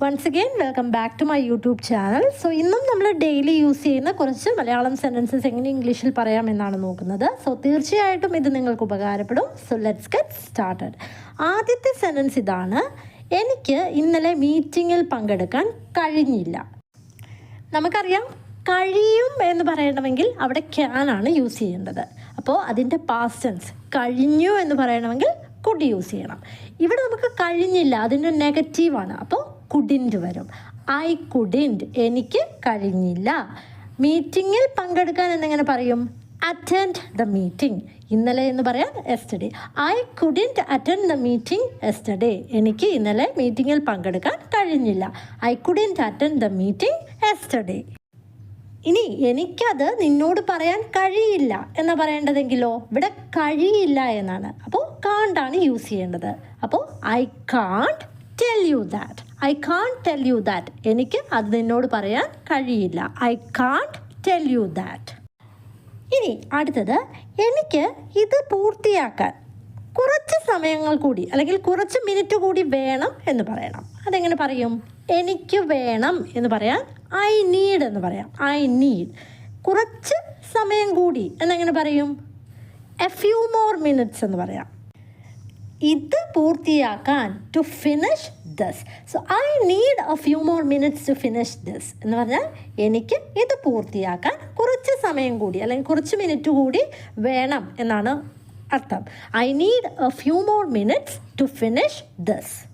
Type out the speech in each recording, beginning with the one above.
Once again welcome back to my YouTube channel so ഇന്നും നമ്മൾ daily use ചെയ്യുന്ന കുറച്ച് മലയാളം സെന്റൻസസ് എങ്ങനെ ഇംഗ്ലീഷിൽ പറയാമെന്നാണ് നോക്കുന്നത്. സോ തീർച്ചയായിട്ടും ഇത് നിങ്ങൾക്ക് ഉപകാരപ്പെടും. സോ ലെറ്റ്സ് ഗെറ്റ് സ്റ്റാർട്ടഡ് ആദ്യത്തെ സെന്റൻസ് ഇതാണ്. എനിക്ക് ഇന്നലെ മീറ്റിങ്ങിൽ പങ്കെടുക്കാൻ കഴിഞ്ഞില്ല. നമുക്കറിയാം കഴിയും എന്ന് പറയണമെങ്കിൽ അവിടെ ക്യാൻ ആണ് യൂസ് ചെയ്യേണ്ടത്. അപ്പോൾ അതിന്റെ പാസ്റ്റൻസ് കഴിഞ്ഞു എന്ന് പറയണമെങ്കിൽ കുഡ് യൂസ് ചെയ്യണം. ഇവിടെ നമുക്ക് കഴിഞ്ഞില്ല അതിന്റെ നെഗറ്റീവാണ് അപ്പോൾ കുഡിന്റ് വരും. ഐ കുഡിന്റ് എനിക്ക് കഴിഞ്ഞില്ല. മീറ്റിങ്ങിൽ പങ്കെടുക്കാൻ എന്നെങ്ങനെ പറയും? അറ്റൻഡ് ദ മീറ്റിംഗ് ഇന്നലെ എന്ന് പറയാൻ yesterday I couldn't attend the meeting yesterday എനിക്ക് ഇന്നലെ മീറ്റിങ്ങിൽ പങ്കെടുക്കാൻ കഴിഞ്ഞില്ല. I couldn't attend the meeting yesterday ഇനി എനിക്കത് നിന്നോട് പറയാൻ കഴിയില്ല എന്ന് പറയേണ്ടതെങ്കിലോ? ഇവിടെ കഴിയില്ല എന്നാണ്. അപ്പോൾ കാണ്ടാണ് യൂസ് ചെയ്യേണ്ടത്. അപ്പോൾ I can't tell you that I can't tell you that എനിക്ക് അത് നിന്നോട് പറയാൻ കഴിയില്ല. I can't tell you that ഇനി അടുത്തത് എനിക്ക് ഇത് പൂർത്തിയാക്കാൻ കുറച്ച് സമയങ്ങൾ കൂടി അല്ലെങ്കിൽ കുറച്ച് മിനിറ്റ് കൂടി വേണം എന്ന് പറയണം. അതെങ്ങനെ പറയും? എനിക്ക് വേണം എന്ന് പറയാൻ ഐ നീഡ് എന്ന് പറയാം. ഐ നീഡ് കുറച്ച് സമയം കൂടി എന്നെങ്ങനെ പറയും? എ ഫ്യൂ മോർ മിനിറ്റ്സ് എന്ന് പറയാം. ഇത് പൂർത്തിയാക്കാൻ to finish this so I need a few more minutes to finish this എന്ന് പറഞ്ഞാൽ എനിക്ക് ഇത് പൂർത്തിയാക്കാൻ കുറച്ച് സമയം കൂടി അല്ലെങ്കിൽ കുറച്ച് മിനിറ്റ് കൂടി വേണം എന്നാണ് അർത്ഥം. I need a few more minutes to finish this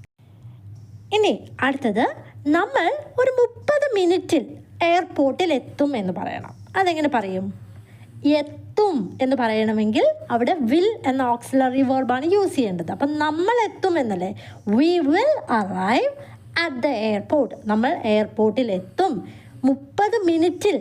ഇനി അടുത്തത് നമ്മൾ ഒരു മുപ്പത് മിനിറ്റിൽ എയർപോർട്ടിൽ എത്തും എന്ന് പറയണം. അതെങ്ങനെ പറയും? എത്തും എന്ന് പറയണമെങ്കിൽ അവിടെ വിൽ എന്ന ഓക്സിലറി വേർബാണ് യൂസ് ചെയ്യേണ്ടത്. അപ്പം നമ്മൾ എത്തും എന്നല്ലേ? We will arrive at the airport നമ്മൾ എയർപോർട്ടിൽ എത്തും. മുപ്പത് മിനിറ്റിൽ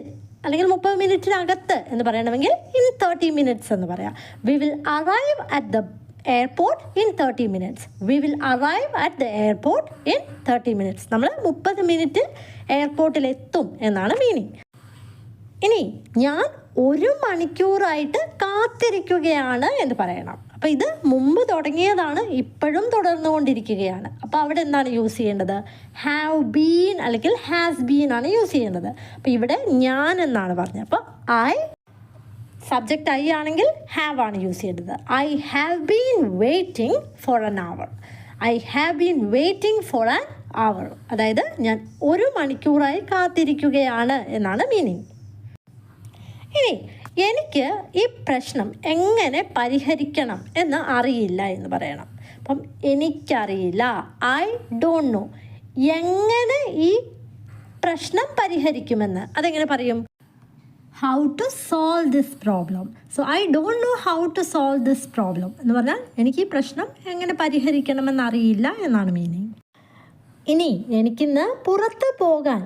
അല്ലെങ്കിൽ മുപ്പത് മിനിറ്റിനകത്ത് എന്ന് പറയണമെങ്കിൽ ഇൻ തേർട്ടി മിനിറ്റ്സ് എന്ന് പറയാം. We will arrive at the airport in thirty minutes we will arrive at the airport in thirty minutes നമ്മൾ മുപ്പത് മിനിറ്റിൽ എയർപോർട്ടിൽ എത്തും എന്നാണ് മീനിങ് ഇനി ഞാൻ ഒരു മണിക്കൂറായിട്ട് കാത്തിരിക്കുകയാണ് എന്ന് പറയണം. അപ്പോൾ ഇത് മുമ്പ് തുടങ്ങിയതാണ് ഇപ്പോഴും തുടർന്നുകൊണ്ടിരിക്കുകയാണ്. അപ്പോൾ അവിടെ എന്താണ് യൂസ് ചെയ്യേണ്ടത്? ഹാവ് ബീൻ അല്ലെങ്കിൽ ഹാസ് ബീൻ ആണ് യൂസ് ചെയ്യേണ്ടത്. അപ്പോൾ ഇവിടെ ഞാൻ എന്നാണ് പറഞ്ഞത്. അപ്പോൾ ഐ സബ്ജക്റ്റ് ഐ ആണെങ്കിൽ ഹാവ് ആണ് യൂസ് ചെയ്യേണ്ടത്. I have been waiting for an hour I have been waiting for an hour അതായത് ഞാൻ ഒരു മണിക്കൂറായി കാത്തിരിക്കുകയാണ് എന്നാണ് മീനിങ് ഇനി എനിക്ക് ഈ പ്രശ്നം എങ്ങനെ പരിഹരിക്കണം എന്ന് അറിയില്ല എന്ന് പറയണം. അപ്പം എനിക്കറിയില്ല. ഐ ഡോണ്ട് നോ എങ്ങനെ ഈ പ്രശ്നം പരിഹരിക്കുമെന്ന് അതെങ്ങനെ പറയും? How to solve this problem so I don't know how to solve this problem എന്ന് പറഞ്ഞാൽ എനിക്ക് ഈ പ്രശ്നം എങ്ങനെ പരിഹരിക്കണമെന്ന് അറിയില്ല എന്നാണ് മീനിങ് ഇനി എനിക്കിന്ന് പുറത്ത് പോകാൻ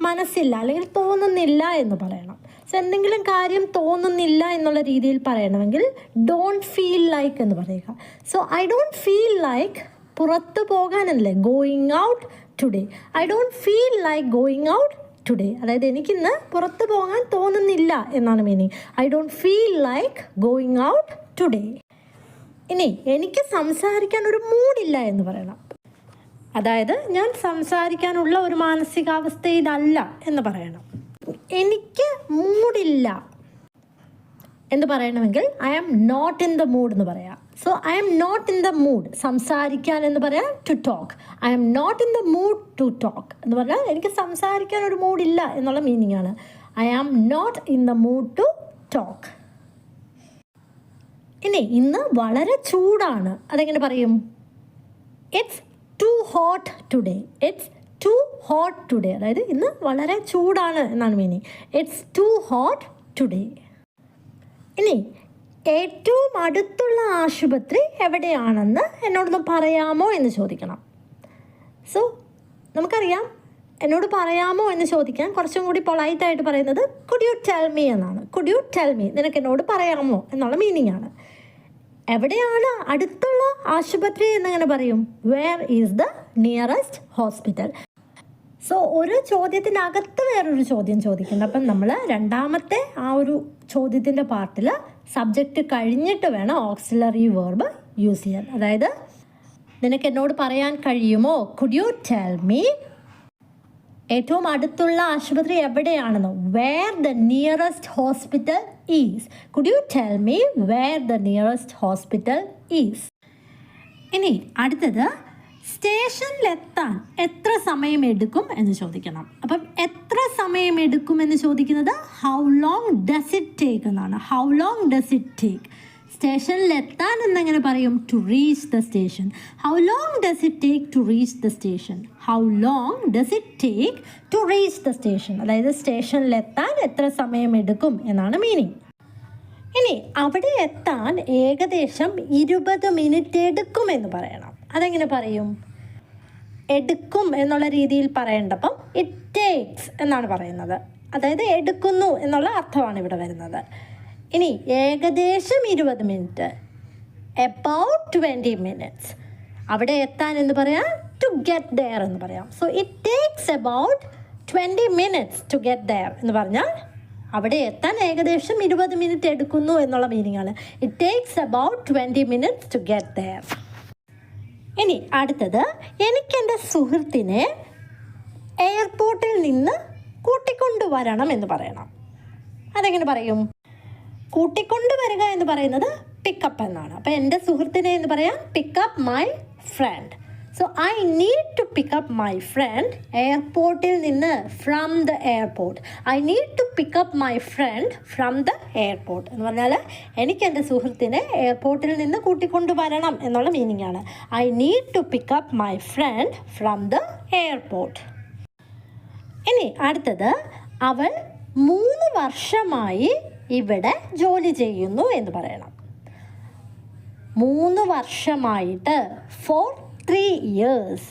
മനസ്സില്ല അല്ലെങ്കിൽ തോന്നുന്നില്ല എന്ന് പറയണം. സോ എന്തെങ്കിലും കാര്യം തോന്നുന്നില്ല എന്നുള്ള രീതിയിൽ പറയണമെങ്കിൽ ഡോണ്ട് ഫീൽ ലൈക്ക് എന്ന് പറയുക. So I don't feel like പുറത്ത് പോകാനല്ലേ going out today I don't feel like going out today അതായത് എനിക്കിന്ന് പുറത്ത് പോകാൻ തോന്നുന്നില്ല എന്നാണ് meaning I don't feel like going out today ഇനി എനിക്ക് സംസാരിക്കാൻ ഒരു മൂഡില്ല എന്ന് പറയണം. അതായത് ഞാൻ സംസാരിക്കാനുള്ള ഒരു മാനസികാവസ്ഥയിലല്ല എന്ന് പറയണം. എനിക്ക് മൂഡില്ല എന്ന് പറയണമെങ്കിൽ I am not in the mood എന്ന് പറയാം. So I am not in the mood സംസാരിക്കാൻ എന്ന് പറയാം to talk I am not in the mood to talk എന്ന് പറഞ്ഞാൽ എനിക്ക് സംസാരിക്കാൻ ഒരു മൂഡില്ല എന്നുള്ള മീനിങ് ആണ്. I am not in the mood to talk ഇനി ഇന്ന് വളരെ ചൂടാണ്. അതെങ്ങനെ പറയും? It's too hot today it's too hot today അതായത് ഇന്ന് വളരെ ചൂടാണ് എന്നാണ് meaning it's too hot today ഇനി ഏറ്റവും അടുത്തുള്ള ആശുപത്രി എവിടെയാണെന്ന് എന്നോടൊന്ന് പറയാമോ എന്ന് ചോദിക്കണം. സോ നമുക്കറിയാം എന്നോട് പറയാമോ എന്ന് ചോദിക്കാൻ കുറച്ചും കൂടി പൊളൈറ്റായിട്ട് പറയുന്നത് കുഡ് യു ടെൽ മീ എന്നാണ്. കുഡ് യു ടെൽ മീ നിനക്ക് എന്നോട് പറയാമോ എന്നുള്ള മീനിങ് ആണ്. എവിടെയാണ് അടുത്തുള്ള ആശുപത്രി എന്നിങ്ങനെ പറയും? Where is the nearest hospital so ഒരു ചോദ്യത്തിനകത്ത് വേറൊരു ചോദ്യം ചോദിക്കുന്നത് അപ്പം നമ്മൾ രണ്ടാമത്തെ ആ ഒരു ചോദ്യത്തിന്റെ പാർട്ടിൽ സബ്ജക്റ്റ് കഴിഞ്ഞിട്ട് വേണം ഓക്സിലറി വേർബ് യൂസ് ചെയ്യാൻ. അതായത് നിനക്ക് എന്നോട് പറയാൻ കഴിയുമോ? കുഡ് യു ടെൽ മീ ഏറ്റവും അടുത്തുള്ള ആശുപത്രി എവിടെയാണെന്ന്? Where the nearest hospital is could you tell me where the nearest hospital is ഇനി അടുത്തത് സ്റ്റേഷനിലെത്താൻ എത്ര സമയമെടുക്കും എന്ന് ചോദിക്കണം. അപ്പം എത്ര സമയം എടുക്കും എന്ന് ചോദിക്കുന്നത് how long does it take എന്നാണ്. How long does it take സ്റ്റേഷനിലെത്താൻ എന്നെങ്ങനെ പറയും? To reach the station how long does it take to reach the station how long does it take to reach the station അതായത് സ്റ്റേഷനിലെത്താൻ എത്ര സമയമെടുക്കും എന്നാണ് meaning ഇനി അവിടെ എത്താൻ ഏകദേശം ഇരുപത് മിനിറ്റ് എടുക്കുമെന്ന് പറയണം. അതെങ്ങനെ പറയും? എടുക്കും എന്നുള്ള രീതിയിൽ പറയേണ്ടപ്പം ഇറ്റ് ടേക്സ് എന്നാണ് പറയുന്നത്. അതായത് എടുക്കുന്നു എന്നുള്ള അർത്ഥമാണ് ഇവിടെ വരുന്നത്. ഇനി ഏകദേശം ഇരുപത് മിനിറ്റ് എബൌട്ട് ട്വന്റി മിനിറ്റ്സ് അവിടെ എത്താൻ എന്ന് പറയാം ടു ഗെറ്റ് ദെയർ എന്ന് പറയാം. So it takes about twenty minutes to get there എന്ന് പറഞ്ഞാൽ അവിടെ എത്താൻ ഏകദേശം ഇരുപത് മിനിറ്റ് എടുക്കുന്നു എന്നുള്ള മീനിങ് ആണ്. It takes about twenty minutes to get there ഇനി അടുത്തത് എനിക്കെന്റെ സുഹൃത്തിനെ എയർപോർട്ടിൽ നിന്ന് കൂട്ടിക്കൊണ്ടുവരണം എന്ന് പറയണം. അതെങ്ങനെ പറയും? കൂട്ടിക്കൊണ്ടുവരിക എന്ന് പറയുന്നത് പിക്കപ്പ് എന്നാണ്. അപ്പോൾ എന്റെ സുഹൃത്തിനെ എന്ന് പറയാം pick up my friend so I need to pick up my friend എയർപോർട്ടിൽ നിന്ന് from the airport I need to pick up my friend from the airport എന്ന് പറഞ്ഞാൽ എനിക്ക് എന്റെ സുഹൃത്തിനെ എയർപോർട്ടിൽ നിന്ന് കൂട്ടിക്കൊണ്ടുവരണം എന്നുള്ള മീനിങ് ആണ്. I need to pick up my friend from the airport ഇനി അടുത്തത് അവൾ മൂന്ന് വർഷമായി ഇവിടെ ജോലി ചെയ്യുന്നു എന്ന് പറയണം. മൂന്ന് വർഷമായിട്ട് ഫോർ ത്രീ ഇയേഴ്സ്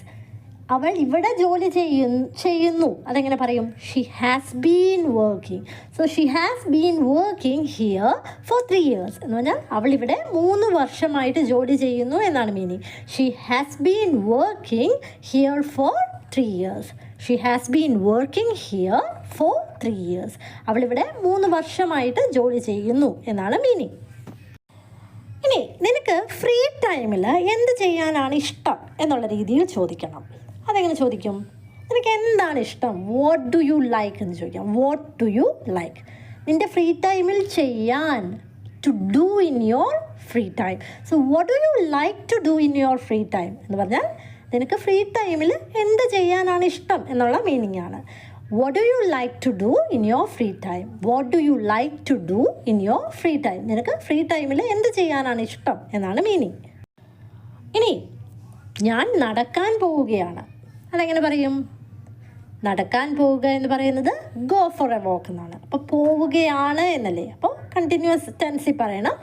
അവൾ ഇവിടെ ജോലി ചെയ്യുന്നു ചെയ്യുന്നു. അതെങ്ങനെ പറയും? She has been working so she has been working here for three years എന്ന് പറഞ്ഞാൽ അവൾ ഇവിടെ മൂന്ന് വർഷമായിട്ട് ജോലി ചെയ്യുന്നു എന്നാണ് meaning she has been working here for three years she has been working here for three years അവളിവിടെ മൂന്ന് വർഷമായിട്ട് ജോലി ചെയ്യുന്നു എന്നാണ് മീനിങ് ഇനി നിനക്ക് ഫ്രീ ടൈമിൽ എന്ത് ചെയ്യാനാണ് ഇഷ്ടം എന്നുള്ള രീതിയിൽ ചോദിക്കണം. അതെങ്ങനെ ചോദിക്കും? നിനക്ക് എന്താണ് ഇഷ്ടം? വാട്ട് ഡു യു ലൈക്ക് എന്ന് ചോദിക്കാം. വാട്ട് ഡു യു ലൈക്ക് നിന്റെ ഫ്രീ ടൈമിൽ ചെയ്യാൻ to do in your free time so what do you like to do in your free time എന്ന് പറഞ്ഞാൽ നിനക്ക് ഫ്രീ ടൈമിൽ എന്ത് ചെയ്യാനാണ് ഇഷ്ടം എന്നുള്ള മീനിങ് ആണ്. What do you like to do in your free time what do you like to do in your free time നിനക്ക് ഫ്രീ ടൈമിൽ എന്ത് ചെയ്യാനാണ് ഇഷ്ടം എന്നാണ് മീനിങ് ഇനി ഞാൻ നടക്കാൻ പോവുകയാണ്. അതെങ്ങനെ പറയും? നടക്കാൻ പോവുക എന്ന് പറയുന്നത് ഗോ ഫോർ എ വാക്ക് എന്നാണ്. അപ്പോൾ പോവുകയാണ് എന്നല്ലേ? അപ്പോൾ കണ്ടിന്യൂസ് ടെൻസി പറയണം.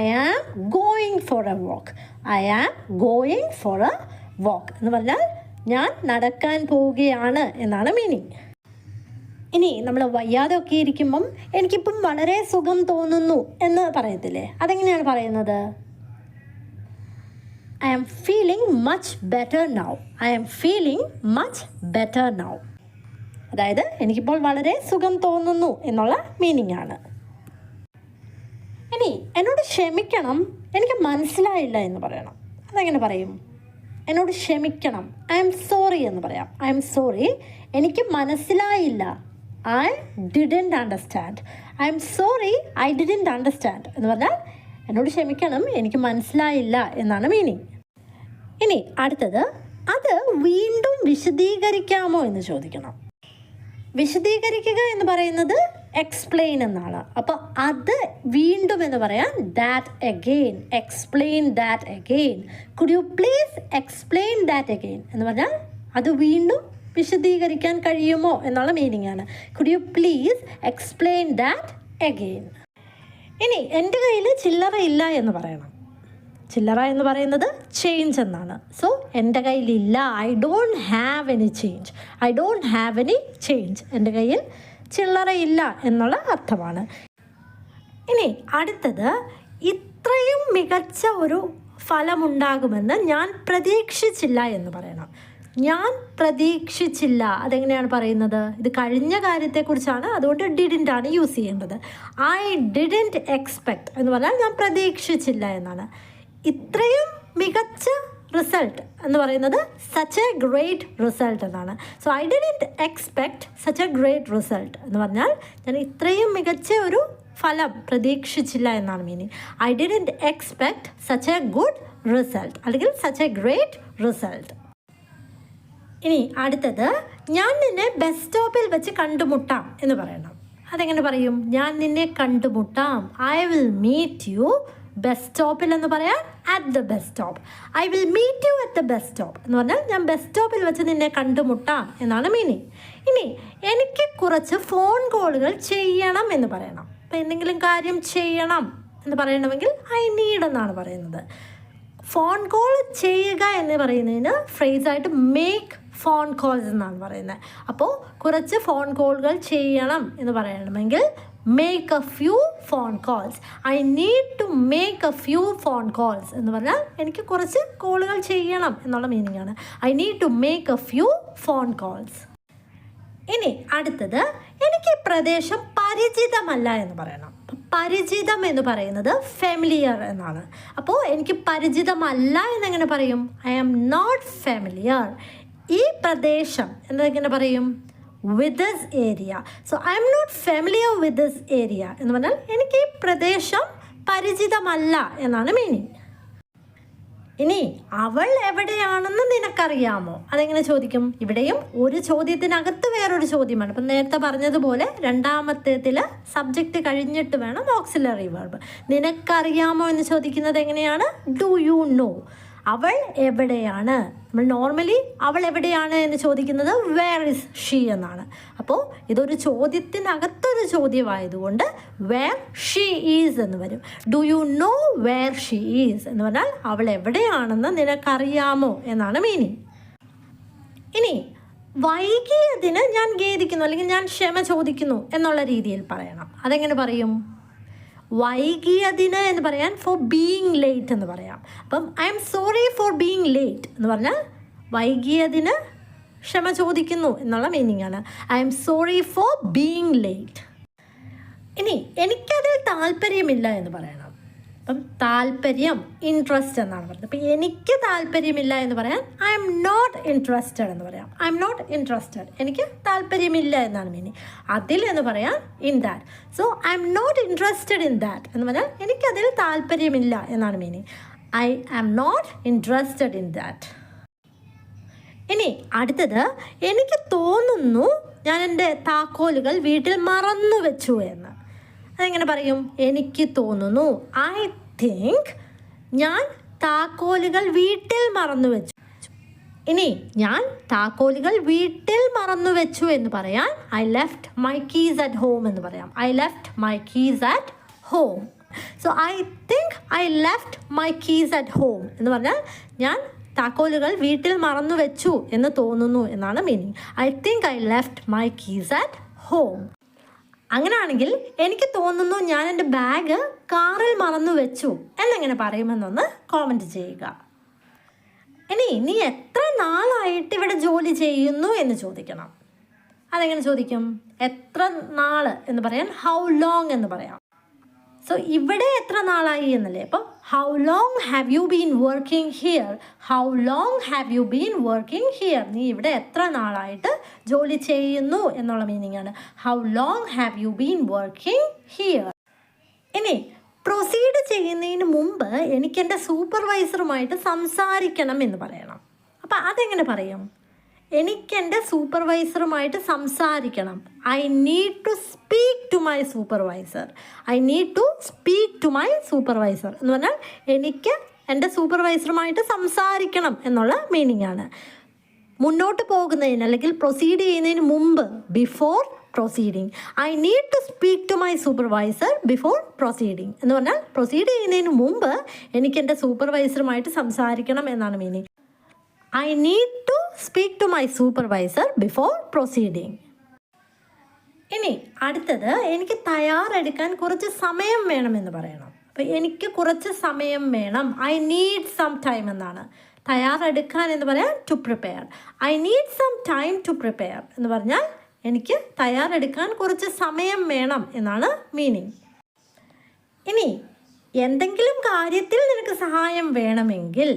I am going for a walk I am going for a walk എന്ന് പറഞ്ഞാൽ ഞാൻ നടക്കാൻ പോവുകയാണ് എന്നാണ് മീനിങ് ഇനി നമ്മൾ വയ്യാതെ ഒക്കെ ഇരിക്കുമ്പം എനിക്കിപ്പം വളരെ സുഖം തോന്നുന്നു എന്ന് പറയത്തില്ലേ? അതെങ്ങനെയാണ് പറയുന്നത്? I am feeling much better now I am feeling much better now അതായത് എനിക്കിപ്പോൾ വളരെ സുഖം തോന്നുന്നു എന്നുള്ള മീനിങ് ആണ്. ഇനി എന്നോട് ക്ഷമിക്കണം. എനിക്ക് മനസ്സിലായില്ല എന്ന് പറയണം. അതെങ്ങനെ പറയും? എന്നോട് ക്ഷമിക്കണം. ഐ എം സോറി എന്ന് പറയാം. ഐ എം സോറി എനിക്ക് മനസ്സിലായില്ല. I didn't understand I'm sorry I didn't understand എന്ന് പറഞ്ഞാൽ എന്നോട് ക്ഷമിക്കണം എനിക്ക് മനസ്സിലായില്ല എന്നാണ് മീനിങ് ഇനി അടുത്തത് അത് വീണ്ടും വിശദീകരിക്കാമോ എന്ന് ചോദിക്കണം. വിശദീകരിക്കുക എന്ന് പറയുന്നത് എക്സ്പ്ലെയിൻ എന്നാണ്. അപ്പോൾ അത് വീണ്ടും എന്ന് പറയാൻ that again explain that again could you please explain that again എന്ന് പറഞ്ഞാൽ അത് വീണ്ടും വിശദീകരിക്കാൻ കഴിയുമോ എന്നുള്ള മീനിങ് ആണ്. Could you please explain that again ഇനി എന്റെ കയ്യിൽ ചില്ലറ ഇല്ല എന്ന് പറയണം. ചില്ലറ എന്ന് പറയുന്നത് ചേഞ്ച് എന്നാണ്. സോ എന്റെ കയ്യിലില്ല I don't have any change I don't have any change എന്റെ കയ്യിൽ ചില്ലറയില്ല എന്നുള്ള അർത്ഥമാണ്. ഇനി അടുത്തത് ഇത്രയും മികച്ച ഒരു ഫലമുണ്ടാകുമെന്ന് ഞാൻ പ്രതീക്ഷിച്ചില്ല എന്ന് പറയണം. ഞാൻ പ്രതീക്ഷിച്ചില്ല. അതെങ്ങനെയാണ് പറയുന്നത്? ഇത് കഴിഞ്ഞ കാര്യത്തെക്കുറിച്ചാണ്. അതുകൊണ്ട് ഡിഡിന്റ് ആണ് യൂസ് ചെയ്യേണ്ടത്. ഐ ഡിഡന്റ് എക്സ്പെക്ട് എന്ന് പറഞ്ഞാൽ ഞാൻ പ്രതീക്ഷിച്ചില്ല എന്നാണ്. ഇത്രയും മികച്ച റിസൾട്ട് എന്ന് പറയുന്നത് സച്ച് എ ഗ്രേറ്റ് റിസൾട്ട് എന്നാണ്. So I didn't expect such a great result എന്ന് പറഞ്ഞാൽ ഞാൻ ഇത്രയും മികച്ച ഒരു ഫലം പ്രതീക്ഷിച്ചില്ല എന്നാണ് meaning I didn't expect such a good result അല്ലെങ്കിൽ സച്ച് എ ഗ്രേറ്റ് റിസൾട്ട് ഇനി അടുത്തത് ഞാൻ നിന്നെ ബസ് സ്റ്റോപ്പിൽ വെച്ച് കണ്ടുമുട്ടാം എന്ന് പറയണം. അതെങ്ങനെ പറയും? ഞാൻ നിന്നെ കണ്ടുമുട്ടാം. I will meet you bus സ്റ്റോപ്പിൽ എന്ന് പറയാൻ at the bus stop I will meet you at the bus stop എന്ന് പറഞ്ഞാൽ ഞാൻ ബസ് സ്റ്റോപ്പിൽ വെച്ച് നിന്നെ കണ്ടുമുട്ടാം എന്നാണ് മീനിങ് ഇനി എനിക്ക് കുറച്ച് ഫോൺ കോളുകൾ ചെയ്യണം എന്ന് പറയണം. അപ്പം എന്തെങ്കിലും കാര്യം ചെയ്യണം എന്ന് പറയണമെങ്കിൽ ഐ നീഡ് എന്നാണ് പറയുന്നത്. ഫോൺ കോൾ ചെയ്യുക എന്ന് പറയുന്നതിന് ഫ്രേസായിട്ട് മേക്ക് ഫോൺ കോൾസ് എന്നാണ് പറയുന്നത്. അപ്പോൾ കുറച്ച് ഫോൺ കോളുകൾ ചെയ്യണം എന്ന് പറയണമെങ്കിൽ make a few phone calls I need to make a few phone calls എന്ന് പറഞ്ഞാൽ എനിക്ക് കുറച്ച് കോളുകൾ ചെയ്യണം എന്നുള്ള മീനിങ് ആണ്. I need to make a few phone calls ഇനി അടുത്തത് എനിക്ക് പ്രദേശം പരിചിതമല്ല എന്ന് പറയണം. പരിചിതം എന്ന് പറയുന്നത് ഫെമിലിയർ എന്നാണ്. അപ്പോൾ എനിക്ക് പരിചിതമല്ല എന്നെങ്ങനെ പറയും? ഐ ആം നോട്ട് ഫെമിലിയർ ഈ പ്രദേശം എന്തെങ്ങനെ പറയും? With this area so I'm not familiar with this area എന്ന് പറഞ്ഞാൽ എനിക്ക് ഈ പ്രദേശം പരിചിതമല്ല എന്നാണ് മീനിങ് ഇനി അവൾ എവിടെയാണെന്ന് നിനക്കറിയാമോ? അതെങ്ങനെ ചോദിക്കും? ഇവിടെയും ഒരു ചോദ്യത്തിനകത്ത് വേറൊരു ചോദ്യമാണ്. ഇപ്പം നേരത്തെ പറഞ്ഞതുപോലെ രണ്ടാമത്തേതിൽ സബ്ജക്റ്റ് കഴിഞ്ഞിട്ട് വേണം ഓക്സിലറി വേർബ് നിനക്കറിയാമോ എന്ന് ചോദിക്കുന്നത് എങ്ങനെയാണ്? ഡു യു നോ അവൾ എവിടെയാണ്? നമ്മൾ നോർമലി അവൾ എവിടെയാണ് എന്ന് ചോദിക്കുന്നത് വേർ ഇസ് ഷീ എന്നാണ്. അപ്പോൾ ഇതൊരു ചോദ്യത്തിനകത്തൊരു ചോദ്യമായതുകൊണ്ട് വേർ ഷീ ഈസ് എന്ന് വരും. Do you know where she is എന്ന് പറഞ്ഞാൽ അവൾ എവിടെയാണെന്ന് നിനക്കറിയാമോ എന്നാണ് മീനിങ് ഇനി വൈകിയതിന് ഞാൻ ഖേദിക്കുന്നു അല്ലെങ്കിൽ ഞാൻ ക്ഷമ ചോദിക്കുന്നു എന്നുള്ള രീതിയിൽ പറയണം. അതെങ്ങനെ പറയും? വൈകിയതിന് എന്ന് പറയാൻ ഫോർ ബീയിങ് ലേറ്റ് എന്ന് പറയാം. അപ്പം I'm sorry for being late എന്ന് പറഞ്ഞാൽ വൈകിയതിന് ക്ഷമ ചോദിക്കുന്നു എന്നുള്ള മീനിങ് ആണ്. I'm sorry for being late ഇനി എനിക്കതിൽ താല്പര്യമില്ല എന്ന് പറയണം അപ്പം താല്പര്യം ഇൻട്രസ്റ്റ് എന്നാണ് പറയുന്നത് അപ്പം എനിക്ക് താല്പര്യമില്ല എന്ന് പറയാൻ ഐ എം നോട്ട് ഇൻട്രസ്റ്റഡ് എന്ന് പറയാം. ഐ എം നോട്ട് ഇൻട്രസ്റ്റഡ് എനിക്ക് താല്പര്യമില്ല എന്നാണ് മീനിങ് അതിൽ എന്ന് പറയാൻ in that so I'm not interested in that എന്ന് പറഞ്ഞാൽ എനിക്കതിൽ താല്പര്യമില്ല എന്നാണ് meaning I am not interested in that ഇനി അടുത്തത് എനിക്ക് തോന്നുന്നു ഞാൻ എന്റെ താക്കോലുകൾ വീട്ടിൽ മറന്നു വെച്ചു എന്ന്. അതെങ്ങനെ പറയും? എനിക്ക് തോന്നുന്നു ഐ തിങ്ക് ഞാൻ താക്കോലുകൾ വീട്ടിൽ മറന്നു വെച്ചു. ഇനി ഞാൻ താക്കോലുകൾ വീട്ടിൽ മറന്നു വെച്ചു എന്ന് പറയാൻ I left my keys at home എന്ന് പറയാം. I left my keys at home so I think I left my keys at home എന്ന് പറഞ്ഞാൽ ഞാൻ താക്കോലുകൾ വീട്ടിൽ മറന്നു വെച്ചു എന്ന് തോന്നുന്നു എന്നാണ് meaning I think I left my keys at home അങ്ങനെയാണെങ്കിൽ എനിക്ക് തോന്നുന്നു ഞാൻ എന്റെ ബാഗ് കാറിൽ മറന്നു വെച്ചു. എന്നെങ്ങനെ പറയുമെന്നൊന്ന് കോമന്റ് ചെയ്യുക. ഇനി നീ എത്ര നാളായിട്ട് ഇവിടെ ജോലി ചെയ്യുന്നു എന്ന് ചോദിക്കണം. അതെങ്ങനെ ചോദിക്കും? എത്ര നാൾ എന്ന് പറയാൻ ഹൗ ലോങ് എന്ന് പറയാം. സോ ഇവിടെ എത്ര നാളായി എന്നല്ലേ? അപ്പം how long have you been working here? How long have you been working here? നീ ഇവിടെ എത്ര നാളായിട്ട് ജോലി ചെയ്യുന്നു എന്നുള്ള മീനിങ് ആണ് how long have you been working here ഇനി പ്രൊസീഡ് ചെയ്യുന്നതിന് മുമ്പ് എനിക്ക് എന്റെ സൂപ്പർവൈസറുമായിട്ട് സംസാരിക്കണം എന്ന് പറയണം അപ്പം അതെങ്ങനെ പറയും എനിക്ക് എന്റെ സൂപ്പർവൈസറുമായിട്ട് സംസാരിക്കണം. I need to speak to my supervisor I need to speak to my supervisor എന്ന് പറഞ്ഞാൽ എനിക്ക് എന്റെ സൂപ്പർവൈസറുമായിട്ട് സംസാരിക്കണം എന്നുള്ള മീനിങ് ആണ്. മുന്നോട്ട് പോകുന്നതിന് അല്ലെങ്കിൽ പ്രൊസീഡ് ചെയ്യുന്നതിന് മുമ്പ് before proceeding I need to speak to my supervisor before proceeding എന്ന് പറഞ്ഞാൽ പ്രൊസീഡ് ചെയ്യുന്നതിന് മുമ്പ് എനിക്ക് എന്റെ സൂപ്പർവൈസറുമായിട്ട് സംസാരിക്കണം എന്നാണ് meaning I need speak to my supervisor before proceeding ഇനി അടുത്തത് എനിക്ക് തയ്യാറെടുക്കാൻ കുറച്ച് സമയം വേണമെന്ന് പറയണം. അപ്പം എനിക്ക് കുറച്ച് സമയം വേണം. ഐ നീഡ് സം ടൈം എന്നാണ്. തയ്യാറെടുക്കാൻ എന്ന് പറയാൻ to prepare I need some time to prepare എന്ന് പറഞ്ഞാൽ എനിക്ക് തയ്യാറെടുക്കാൻ കുറച്ച് സമയം വേണം എന്നാണ് മീനിങ് ഇനി എന്തെങ്കിലും കാര്യത്തിൽ നിനക്ക് സഹായം വേണമെങ്കിൽ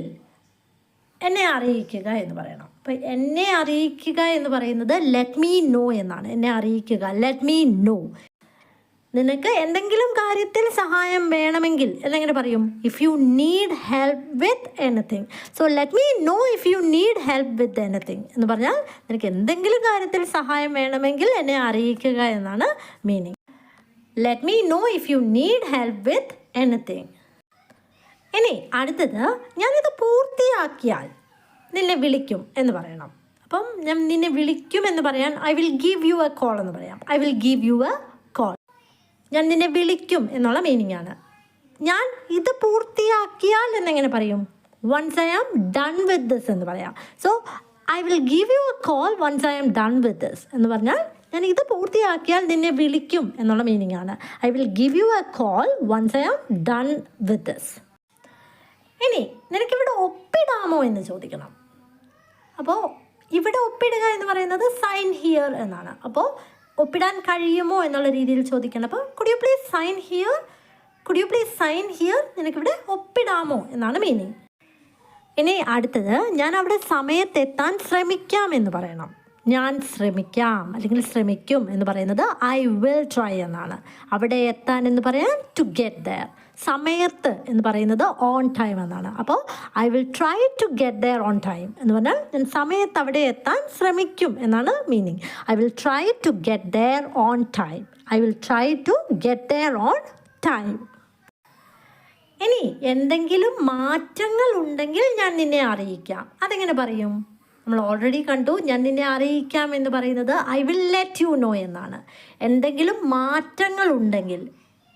എന്നെ അറിയിക്കുക എന്ന് പറയണം. അപ്പോൾ എന്നെ അറിയിക്കുക എന്ന് പറയുന്നത് ലെറ്റ് മീ നോ എന്നാണ്. എന്നെ അറിയിക്കുക ലെറ്റ് മീ നോ നിനക്ക് എന്തെങ്കിലും കാര്യത്തിൽ സഹായം വേണമെങ്കിൽ എന്നെങ്ങനെ പറയും? If you need help with anything so let me know if you need help with anything എന്ന് പറഞ്ഞാൽ നിനക്ക് എന്തെങ്കിലും കാര്യത്തിൽ സഹായം വേണമെങ്കിൽ എന്നെ അറിയിക്കുക എന്നാണ് meaning let me know if you need help with anything ഇനി അടുത്തത് ഞാനിത് പൂർത്തിയാക്കിയാൽ നിന്നെ വിളിക്കും എന്ന് പറയണം. അപ്പം ഞാൻ നിന്നെ വിളിക്കും എന്ന് പറയാൻ I will give you a call എന്ന് പറയാം. I will give you a call ഞാൻ നിന്നെ വിളിക്കും എന്നുള്ള മീനിങ് ആണ്. ഞാൻ ഇത് പൂർത്തിയാക്കിയാൽ എന്നെങ്ങനെ പറയും? Once I am done with this എന്ന് പറയാം. So I will give you a call once I am done with this എന്ന് പറഞ്ഞാൽ ഞാൻ ഇത് പൂർത്തിയാക്കിയാൽ നിന്നെ വിളിക്കും എന്നുള്ള മീനിങ് ആണ്. I will give you a call once I am done with this ഇനി നിനക്കിവിടെ ഒപ്പിടാമോ എന്ന് ചോദിക്കണം. അപ്പോൾ ഇവിടെ ഒപ്പിടുക എന്ന് പറയുന്നത് സൈൻ ഹിയർ എന്നാണ്. അപ്പോൾ ഒപ്പിടാൻ കഴിയുമോ എന്നുള്ള രീതിയിൽ ചോദിക്കണം. അപ്പോൾ could you please sign here could you please sign here നിനക്കിവിടെ ഒപ്പിടാമോ എന്നാണ് മീനിങ് ഇനി അടുത്തത് ഞാൻ അവിടെ സമയത്തെത്താൻ ശ്രമിക്കാം എന്ന് പറയണം. ഞാൻ ശ്രമിക്കാം അല്ലെങ്കിൽ ശ്രമിക്കും എന്ന് പറയുന്നത് ഐ വിൽ ട്രൈ എന്നാണ്. അവിടെ എത്താൻ എന്ന് പറയാൻ ടു ഗെറ്റ് ദയർ സമയത്ത് എന്ന് പറയുന്നത് ഓൺ ടൈം എന്നാണ്. അപ്പോൾ I will try to get there on time എന്ന് പറഞ്ഞാൽ ഞാൻ സമയത്ത് അവിടെ എത്താൻ ശ്രമിക്കും എന്നാണ് meaning I will try to get there on time I will try to get there on time ഇനി എന്തെങ്കിലും മാറ്റങ്ങൾ ഉണ്ടെങ്കിൽ ഞാൻ നിന്നെ അറിയിക്കാം. അതെങ്ങനെ പറയും? നമ്മൾ ഓൾറെഡി കണ്ടു ഞാൻ നിന്നെ അറിയിക്കാം എന്ന് പറയുന്നത് I will let you know എന്നാണ്. എന്തെങ്കിലും മാറ്റങ്ങൾ ഉണ്ടെങ്കിൽ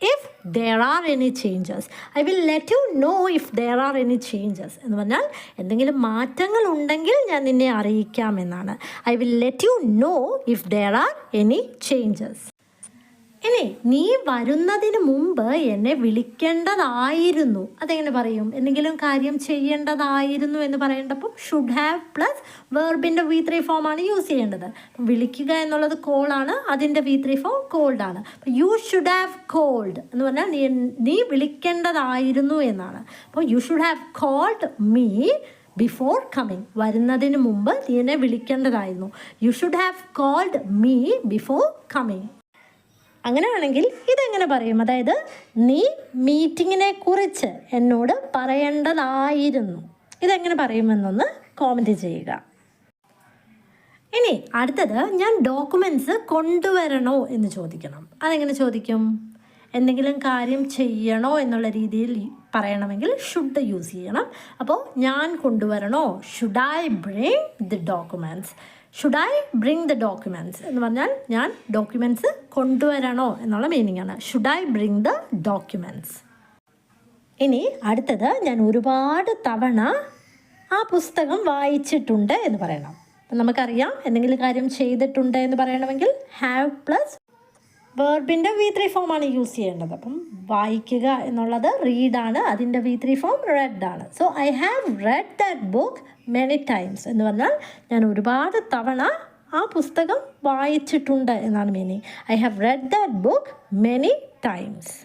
if there are any changes I will let you know if there are any changes എന്ന് പറഞ്ഞാൽ എന്തെങ്കിലും മാറ്റങ്ങൾ ഉണ്ടെങ്കിൽ ഞാൻ നിന്നെ അറിയിക്കാം എന്നാണ്. I will let you know if there are any changes ഇനി നീ വരുന്നതിന് മുമ്പ് എന്നെ വിളിക്കേണ്ടതായിരുന്നു. അതെങ്ങനെ പറയും? എന്തെങ്കിലും കാര്യം ചെയ്യേണ്ടതായിരുന്നു എന്ന് പറയേണ്ടപ്പം ഷുഡ് ഹാവ് പ്ലസ് വേർബിന്റെ വി ത്രീ ഫോമാണ് യൂസ് ചെയ്യേണ്ടത്. വിളിക്കുക എന്നുള്ളത് കോളാണ് അതിന്റെ വി ത്രീ ഫോം കോൾഡാണ് ആണ്. അപ്പം യു ഷുഡ് ഹാവ് കോൾഡ് എന്ന് പറഞ്ഞാൽ നീ നീ വിളിക്കേണ്ടതായിരുന്നു എന്നാണ്. അപ്പോൾ you should have called me before coming വരുന്നതിന് മുമ്പ് നീ എന്നെ വിളിക്കേണ്ടതായിരുന്നു. You should have called me before coming അങ്ങനെയാണെങ്കിൽ ഇതെങ്ങനെ പറയും? അതായത് നീ മീറ്റിങ്ങിനെ കുറിച്ച് എന്നോട് പറയേണ്ടതായിരുന്നു. ഇതെങ്ങനെ പറയുമെന്നൊന്ന് കോമന്റ് ചെയ്യുക. ഇനി അടുത്തത് ഞാൻ ഡോക്യുമെന്റ്സ് കൊണ്ടുവരണോ എന്ന് ചോദിക്കണം. അതെങ്ങനെ ചോദിക്കും? എന്തെങ്കിലും കാര്യം ചെയ്യണോ എന്നുള്ള രീതിയിൽ പറയണമെങ്കിൽ ഷുഡ് യൂസ് ചെയ്യണം. അപ്പോൾ ഞാൻ കൊണ്ടുവരണോ? Should I bring the documents should I bring the documents എന്ന് പറഞ്ഞാൽ ഞാൻ ഡോക്യുമെന്റ്സ് കൊണ്ടുവരണോ എന്നുള്ള മീനിങ് ആണ്. Should I bring the documents ഇനി അടുത്തത് ഞാൻ ഒരുപാട് തവണ ആ പുസ്തകം വായിച്ചിട്ടുണ്ട് എന്ന് പറയണം. നമുക്കറിയാം എന്തെങ്കിലും കാര്യം ചെയ്തിട്ടുണ്ട് എന്ന് പറയണമെങ്കിൽ ഹാവ് പ്ലസ് വേർബിന്റെ വി ത്രീ ഫോമാണ് യൂസ് ചെയ്യേണ്ടത്. അപ്പം വായിക്കുക എന്നുള്ളത് റീഡാണ് അതിന്റെ വി ത്രീ ഫോം റെഡ് ആണ്. So I have read that book many times എന്ന് പറഞ്ഞാൽ ഞാൻ ഒരുപാട് തവണ ആ പുസ്തകം വായിച്ചിട്ടുണ്ട് എന്നാണ് meaning I have read that book many times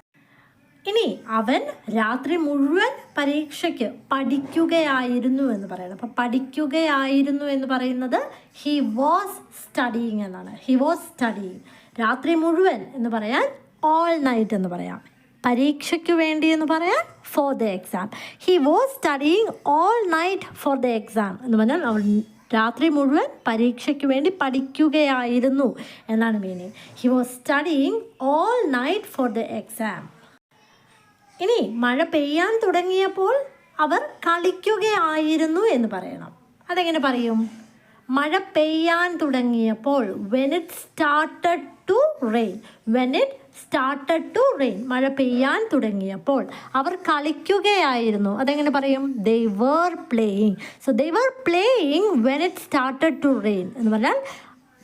ഇനി അവൻ രാത്രി മുഴുവൻ പരീക്ഷയ്ക്ക് പഠിക്കുകയായിരുന്നു എന്ന് പറയണം. അപ്പം പഠിക്കുകയായിരുന്നു എന്ന് പറയുന്നത് ഹി വാസ് സ്റ്റഡിയിങ് എന്നാണ്. ഹി വാസ് സ്റ്റഡിയിങ് രാത്രി മുഴുവൻ എന്ന് പറയാൻ ഓൾ നൈറ്റ് എന്ന് പറയാം. പരീക്ഷയ്ക്ക് വേണ്ടി എന്ന് പറയാൻ for the exam he was studying all night for the exam എന്ന് പറഞ്ഞാൽ അവൾ രാത്രി മുഴുവൻ പരീക്ഷയ്ക്ക് വേണ്ടി പഠിക്കുകയായിരുന്നു എന്നാണ് meaning he was studying all night for the exam ഇനി മഴ പെയ്യാൻ തുടങ്ങിയപ്പോൾ അവർ കളിക്കുകയായിരുന്നു എന്ന് പറയണം. അതെങ്ങനെ പറയും? മഴ പെയ്യാൻ തുടങ്ങിയപ്പോൾ when it started to rain when it started to rain മഴ പെയ്യാൻ തുടങ്ങിയപ്പോൾ അവർ കളിക്കുകയായിരുന്നു. അതെങ്ങനെ പറയും? They were playing so they were playing when it started to rain എന്ന് പറഞ്ഞാൽ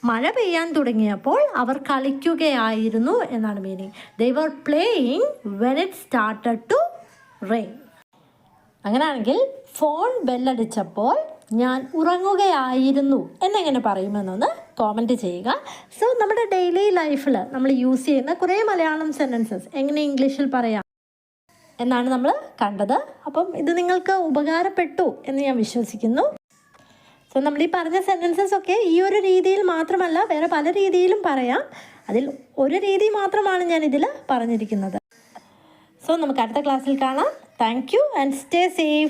മഴ പെയ്യാൻ തുടങ്ങിയപ്പോൾ അവർ കളിക്കുകയായിരുന്നു എന്നാണ് meaning they were playing when it started to rain അങ്ങനെയാണെങ്കിൽ ഫോൺ ബെല്ലടിച്ചപ്പോൾ ഞാൻ ഉറങ്ങുകയായിരുന്നു എന്നെങ്ങനെ പറയുമെന്നൊന്ന് കോമന്റ് ചെയ്യുക. സോ നമ്മുടെ ഡെയിലി ലൈഫിൽ നമ്മൾ യൂസ് ചെയ്യുന്ന കുറേ മലയാളം സെന്റൻസസ് എങ്ങനെ ഇംഗ്ലീഷിൽ പറയാം എന്നാണ് നമ്മൾ കണ്ടത്. അപ്പം ഇത് നിങ്ങൾക്ക് ഉപകാരപ്പെട്ടു എന്ന് ഞാൻ വിശ്വസിക്കുന്നു. സോ നമ്മൾ ഈ പറഞ്ഞ സെന്റൻസസ് ഒക്കെ ഈ ഒരു രീതിയിൽ മാത്രമല്ല വേറെ പല രീതിയിലും പറയാം. അതിൽ ഒരു രീതി മാത്രമാണ് ഞാൻ ഇതിൽ പറഞ്ഞിരിക്കുന്നത്. സോ നമുക്ക് അടുത്ത ക്ലാസ്സിൽ കാണാം. Thank you and stay safe